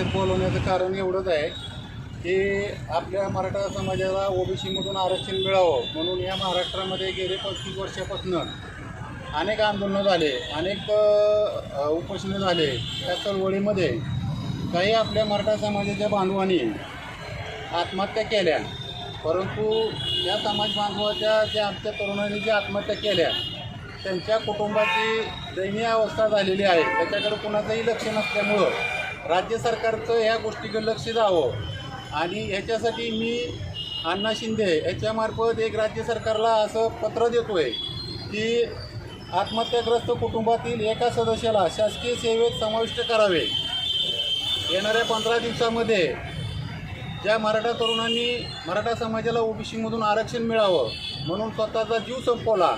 बोलवण्याचं कारण एवढंच आहे की आपल्या मराठा समाजाला ओबीसीमधून आरक्षण मिळावं म्हणून या महाराष्ट्रामध्ये गेले पस्तीस वर्षापासून अनेक आंदोलनं झाले अनेक उपोषणं झाले. त्या चळवळीमध्ये काही आपल्या मराठा समाजाच्या बांधवांनी आत्महत्या केल्या परंतु या समाज बांधवाच्या ज्या आमच्या तरुणांनी ज्या आत्महत्या केल्या त्यांच्या कुटुंबाची दयनीय अवस्था झालेली आहे. त्याच्याकडे कुणाचंही लक्ष नसल्यामुळं राज्य सरकारचं ह्या गोष्टीकडे लक्ष द्यावं. आणि ह्याच्यासाठी मी अण्णा शिंदे याच्यामार्फत एक राज्य सरकारला असं पत्र देतो आहे की आत्महत्याग्रस्त कुटुंबातील एका सदस्याला शासकीय सेवेत समाविष्ट करावे. येणाऱ्या पंधरा दिवसामध्ये ज्या मराठा तरुणांनी मराठा समाजाला ओबीसीमधून आरक्षण मिळावं म्हणून स्वतःचा जीव संपवला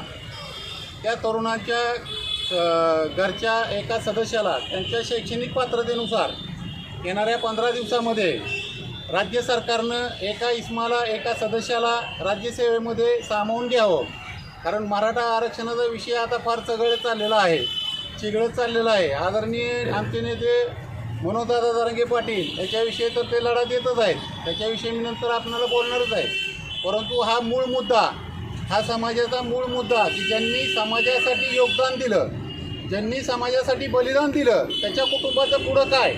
त्या तरुणांच्या घरच्या एका सदस्याला त्यांच्या शैक्षणिक पात्रतेनुसार येणाऱ्या पंधरा दिवसामध्ये राज्य सरकारनं एका इस्माला एका सदस्याला राज्यसेवेमध्ये सामावून घ्यावं. कारण मराठा आरक्षणाचा विषय आता फार चगळत चाललेला आहे. चिघळत चाललेला आहे. आदरणीय आमचे नेते मनोजदादा दारंगे पाटील याच्याविषयी तर ते लढा देतच आहेत. त्याच्याविषयी मी नंतर आपल्याला बोलणारच आहे. परंतु हा मूळ मुद्दा हा समाजाचा मूळ मुद्दा की ज्यांनी समाजासाठी योगदान दिलं ज्यांनी समाजासाठी बलिदान दिलं त्याच्या कुटुंबाचं पुढं काय?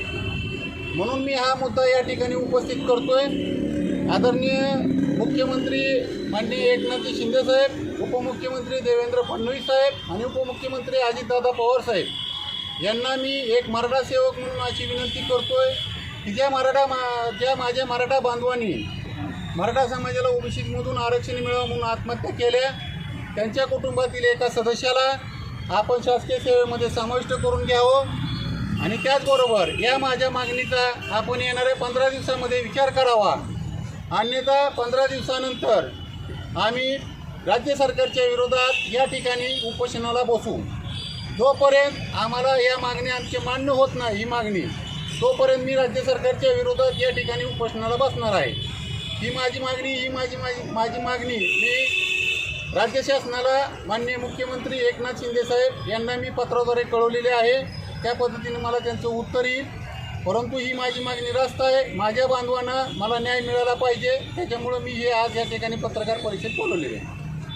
म्हणून मी हा मुद्दा या ठिकाणी उपस्थित करतोय. आदरणीय मुख्यमंत्री माननीय एकनाथजी शिंदेसाहेब उपमुख्यमंत्री देवेंद्र फडणवीस साहेब आणि उपमुख्यमंत्री अजितदादा पवार साहेब यांना मी एक मराठा सेवक म्हणून अशी विनंती करतोय की ज्या मराठा मा ज्या माझ्या मराठा बांधवांनी मराठा समाजाला ओबीसीमधून आरक्षण मिळावं म्हणून आत्महत्या केल्या त्यांच्या कुटुंबातील एका सदस्याला आपण शासकीय सेवेमध्ये समाविष्ट करून घ्यावं. आणि त्याचबरोबर या माझ्या मागणीचा आपण येणाऱ्या पंधरा दिवसामध्ये विचार करावा. अन्यथा पंधरा दिवसानंतर आम्ही राज्य सरकारच्या विरोधात या ठिकाणी उपोषणाला बसू. जोपर्यंत आम्हाला या मागणी आमची मान्य होत नाही ही मागणी तोपर्यंत मी राज्य सरकारच्या विरोधात या ठिकाणी उपोषणाला बसणार आहे. ही माझी मागणी ही माझी माझी माझी मागणी. मी राज्य शासनाला माननीय मुख्यमंत्री एकनाथ शिंदे साहेब यांना मी पत्राद्वारे कळवलेले आहे. त्या पद्धतीने मला त्यांचं उत्तर येईल. परंतु ही माझी मागणी रास्त आहे. माझ्या बांधवांना मला न्याय मिळाला पाहिजे. त्याच्यामुळं मी हे आज या ठिकाणी पत्रकार परिषद बोलवलेली आहे.